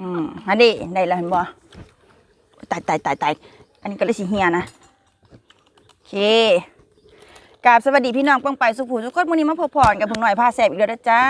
อืมฮะดิได้แล้วเห็นบ่ตายตายตายตายอันนี้ก็เลยสิเฮียนะโอเคกราบสวัสดีพี่น้องเป้องไปสุภูทุกคนมื้อนี้มาพบพรกับผมหน่อยพาแซ่บอีกแล้วนะจ้า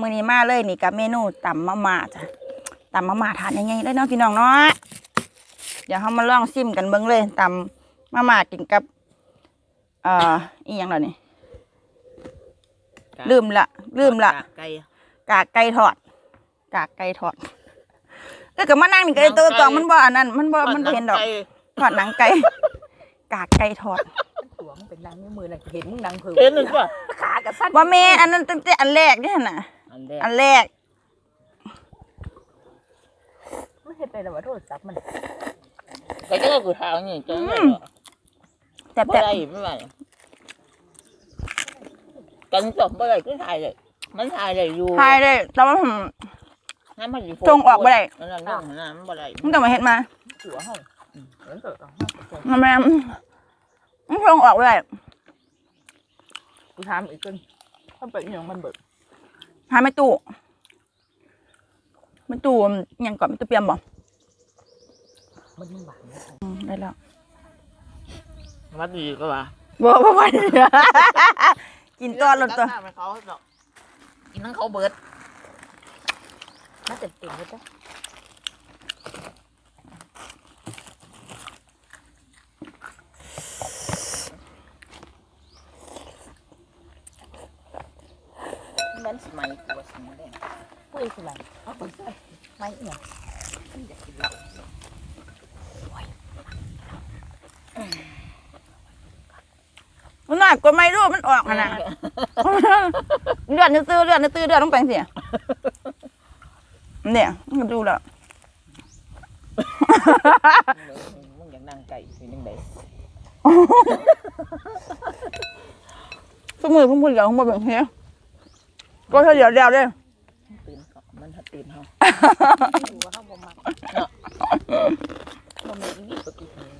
มื้อนี้มาเลยนี่กับเมนูตำมะม่าจ้ะตำมะม่าทานยังไงเลยเนาะพี่น้องเนาะเดี๋ยวเรามาลองซิมกันเบิ่งเลยตำมะม่ากินกับ เอ่ออีหยังล่ะนี่ลืมละลืมละไก่กากไก่ทอด กากไก่ทอด แล้วก็มานั่งนี่ก็ได้ตัวกล่องมันบ่อันนั้นมันบ่มันบ่เห็นดอกทอดหนังไก่กากไก่ทอดตัวมึงเป็นนางนิ้วมือน่ะเห็นมึงนางเพิ่มเห็นหรือเปล่าขากับสั้นว่าแม่อันนั้นตั้งแต่อันแรกนี่หั่นน่ะอันแรกอันแรกไม่เห็นไปแล้วว่าโทษจับมันไก่ก็กูทางนี่จังเลยแต่บ่แต่ได้ไม่ไหวกันจบบ่ได้ก็ถ่ายเลยมันถ่ายได้อยู่ทายได้แต่ว่าผม น้ำมันอยู่จงออกบ่ได้นั่นน่ะน้ำน้ำบ่ได้มันก็มาเฮ็ดมาหัวห้องเหมือนเกิดมันแม่มันลงออกบ่ได้กูถามอีกคนถ้าเป็นอย่างมันเบิดหาไม่ตู้ไม่ตู้อิหยังก่อนไม่ตู้เปียมบ่มันมึงบางนะอืมได้แล้ววัดดีก็ว่าบ่บ่ไหวกินตัวลดตัวมันเขาดอกกินทั้งเขาเบิด น่าจะเต็มเลยจ้ะมันสมัยกูว่าสมัยแรกพูดสิไรเอาไปใส่ไม่เนี่ยอยากกินเหล้ามันน่ากว่าไม่รู้มันออกหั่นน่ะเลือดนึกตื้อเลือดนึกตื้อเลือดต้องไปเสีย เนี่ยมันก็ดูแล้วมึงอยากนั่งไก่เป็นยังไงสมือพุ่งพุ่งเหลืองมาแบบนี้ก็ถ้าเดี๋ยวเดี๋ยวเลยตื่นเขามันถ้าตื่นเขาดูว่าเขาบ่มักมันมีอีกประตูนี้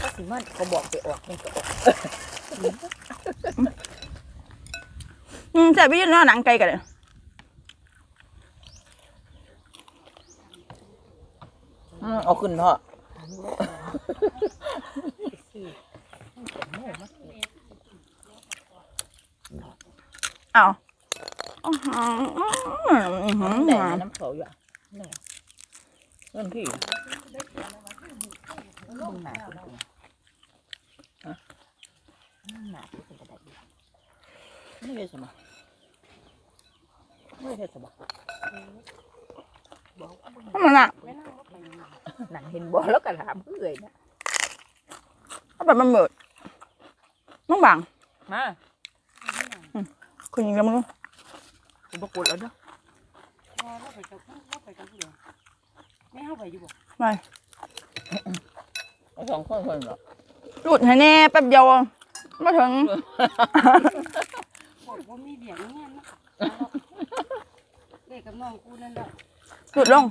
ก็สิมันก็บอกไปออกมันก็ออกอืมแต่พี่ยืนว่าหนังไกลกันเลย อืม เอาขึ้นเถอะถามว่าสิมันเป็นโม่มากเลยอ้าวอื้อหืออื้อหือแดงน้ำเขาอยู่อะนี่เรื่องที่มึงหนาคุณคุณหนาคุณเป็นกระดาษไม่ใช่สมะไม่ใช่สมะ บอกว่ามึงทำไมน่ะหนังเห็นบ่แล้วก็ถามเพื่อนนะเอาแบบมันเบิดน้องบางมาคุณยิงแล้วมึงคุณประกวดแล้วเนาะเราไปกับเราไปกับผู้เดียวไม่เข้าไปอยู่บ่ไปเอาสองคนคนเหรอหลุดให้แน่แป๊บเดียวมาถึงบอกว่ามีเบียงเงี้ยนะเด็กกับน้องกูนั่นแหละ หลุดลง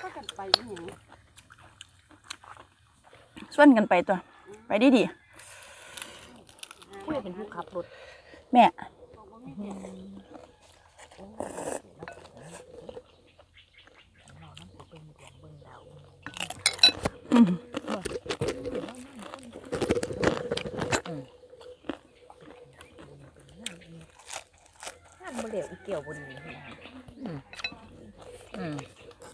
ก็กันไปอย่างนี้ส่วนกันไปตัว ไปดีดีเพื่อนเป็นผู้ขับรถๆแม่ บอกว่ามีเบียง เรานั่งเป็นดวงเบิ่งดาว อืม ห้ามมา เหลวอีเกี่ยวบนนี้อืม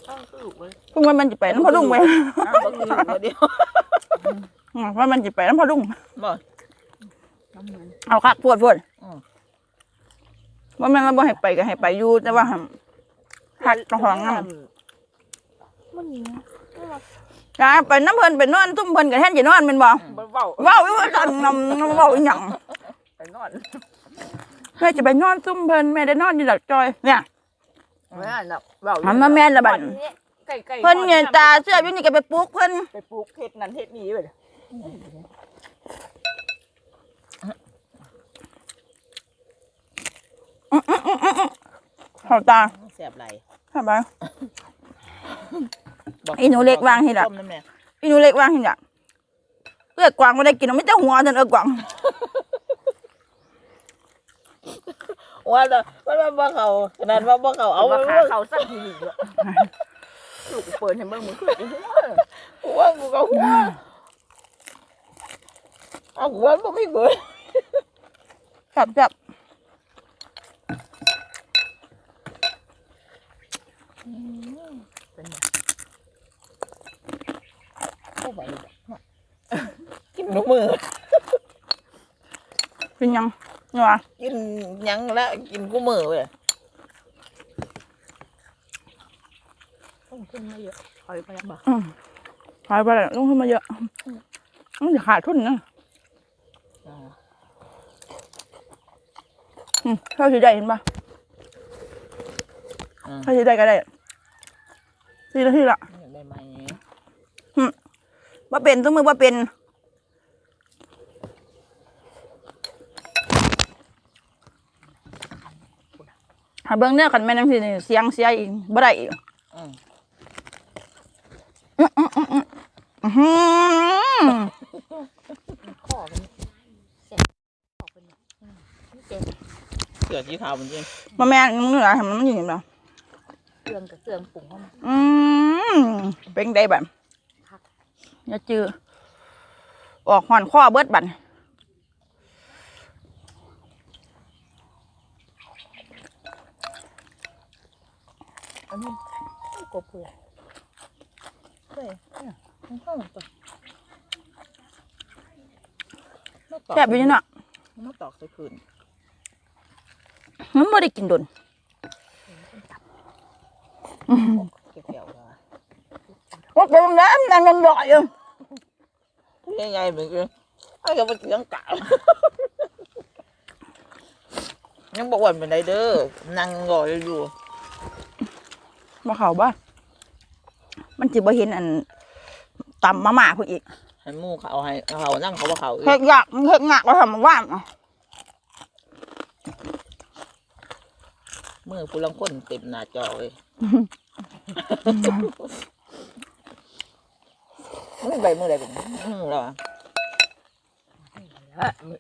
ต้องคือเว้ยเพิ่งว่ามันจะไปน้ำพอดุ้งไปน้ำก็คือตัวเดียวอืมว่ามันจะไปน้ำพอดุ้งบ่น้ำมันเอาคักปวดปวดอืมว่าแม่นเราบ่ให้ไปก็ให้ไปอยู่แต่ว่าห้ามคักกระหองน้ำมันมีจ้าไปน้ำเพิ่นไปนอนตุ้มเพิ่นกับแท่นจะนอนแมันบ่บ่เว้าเว้าอยู่ว่าจังนำเว้าอีหยังไปนอน แม่จะไปนอนตุ้มเพิ่นแม่ได้นอนอยู่ดอกจอยเนี่ยไม่อ่านหรอกเว้าหันมาแม่นละบัด ใกล้ๆเพิ่นเงียตาเสื้ออยู่นี่ก็ไปปลุกเพิ่นไปปลูกเฮ็ดนั่นเฮ็ดนี่ไปเลยเข้าตาแสบไหลเข้าไปบอกอีหนูเล็กวางให้ล่ะ ต้มน้ำแม่อีหนูเล็กว่าเห็นจ้ะเอื้อกวางบ่ได้กินเอาไม่แต่หัวจนเอื้อกวางโอ้ ว่าแต่ว่าว่าบ่เขาขนาดว่าบ่เขาเอาเอาว่ามาขาว่าเขาสั่งทีนี้ด้วยลูกกูเปิดให้เบิ่งมือขึ้นอีหัวว่ากูก็หัวเอาหัวมันบ่มีเกิดจับจับเป็นไงเข้าไปแบบกินหนูมือเป็นยังเนาะกินหยังแล้วกินกูมือเว้ยต้องขึ้นมาเยอะคอยไปยังบอกอืมขายไปแล้วลงทุนมาเยอะมันจะขาดทุนนะอ่าอืมเท่าที่ได้เห็นปะอ่าเท่าที่ได้ก็ได้ทีละทีละอยากได้ไหมว่าเป็นต้องมือว่าเป็น หาเบิ้งเนี่ยกันแม่น้ำสีนี่เสียงเสียอีกบ่ได้อีกอืมอื้อหือข้อเป็นเสียงข้อเป็นอืมนี่เจ็บเสือสีขาวมันจริงมาแม่มึงเหนือทำมันอยู่นี่เนาะเครื่องกับเครื่องปรุงเข้ามา อืมเป็นได้แบบอย่าจือออกหอนข้อเบิดบัน อันนี้ไม่กบเพื่อเฮ้ยเนี่ยมันเข้ามาตัวแซ่บอยู่นี่เนาะมาตอกใส่พื้นมันไม่ได้กินโดนเก็บเกี่ยวเลยว่าเป็นน้ำนางนำดอยอยู่ใหญ่ๆเหมือนกันไอ้ก็มาเสียงกะยังบอกว่าเป็นไรเด้อนั่งรออยู่ มาเขาบ้ามันจิบ่เห็นอันตำมาม่าพวกอีกให้หมู่เขาให้เขานั่งเขาว่าเขาอีกเฮ็ดยากมันเฮ็ดงากเราทำมาว่างอะมือผู้ลังคนเต็มหน้าจอเลยมือใบมือใดเป็นมือเหรอละมือ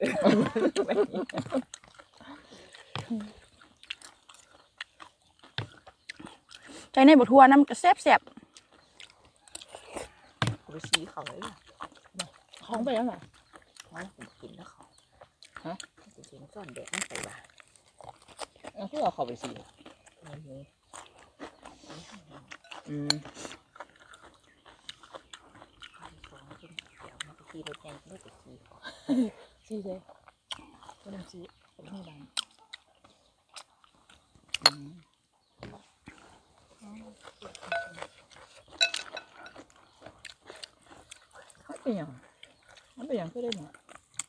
ใจในบททัวน้ำกระแซบแซบกูชี้เขาเลยห้องไปแล้วเหรอห้องผมกินแล้วเขาฮะกูกินซ่อนเด็กไม่ใส่บาตรเอาคือเอาเขาไปสิไม่มีอืมของกินเดี๋ยวมาไปขี่รถแข่งไม่ไปขี่เขาชี้เลยไม่ต้องชี้ผมไม่ดังอืม เขาเป็นหยังมันเป็นหยังก็ได้เนี่ย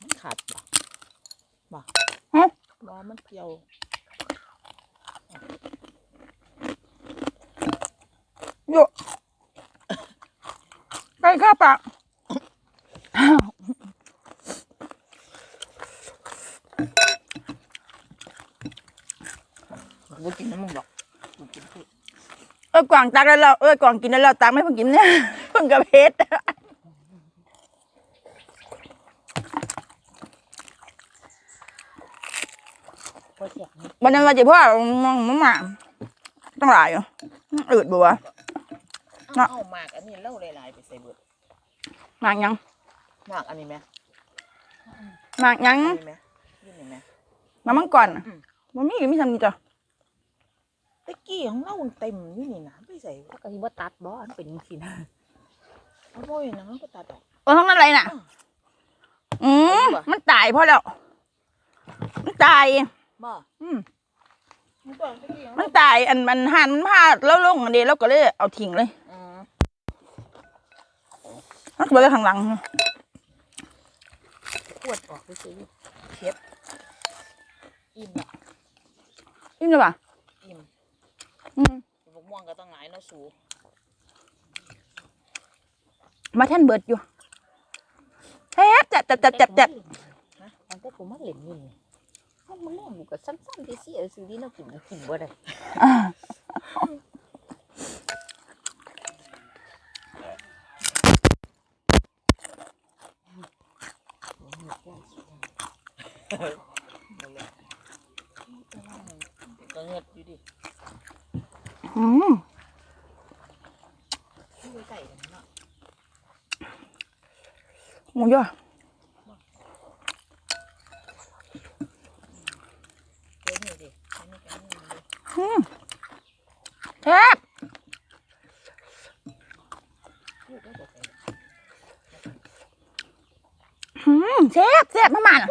มันขาดบ่บ่บ่มันเพียวโยไปข้าปากกูกินน้ำมึงหรอกกูกินที่เอ้ยกวางตักได้แล้วเอ้ยกวางกินได้แล้วตักไม่เพิ่งกินเนี่ยเพิ่งกระเพชร พ อเสียงนี่วันนั้นว่าจะพ่อมองมาม่าต้องหลายอยู่อืดบัวเอาเนาะเอาหมากอันนี้เล่าหลายๆไปใส่เบิดมากยังหมากอันนี้ไหมมากยังอันนี้ไหมนี่นี่ไหมมามังก่อนอืมมันมีมีทำนี่จ้ะตะกี้ของเราเต็มอยู่นี่นะไปใส่ถ้าก็ที่ว่าตัดบ่อันเป็นยังสินะเอาบ่อยนะมันก็ตัดออกเออทั้งนั้นอะไรน่ะ อืมเอาดีกว่ามันตายพอแล้ว มันตาย บ่อืมมันก็ตะกี้ของมัเรานตายอันมันหันมันพลาดแล้วลงอันเดียวแล้วก็เลยเอาทิ้งเลยอืมมันก็ไปข้างหลังขวดออกไปซื้ออิ่มละอิ่มเลยป่ะอิ่มอืมบกม่วงก็ต้องหงายเนาะสูมาแท่นเบิดอยู่แทบจับจับจับจับจับอันแต่ผมมาเล่นนี่ มันมันแรงอยู่กับสั้นๆที่เสียซื้อดีน่ากินน่ากินบ่ได้อ่านั่นแหละก็เงิดอยู่ดิอืมดูไก่กันเนาะหมูย่อ เดี๋ยวนี่ดิอันนี้กันนี่ดิ อืมแซ่บ พูด แล้วบปอืมแซ่บแซ่บมากๆน่ะ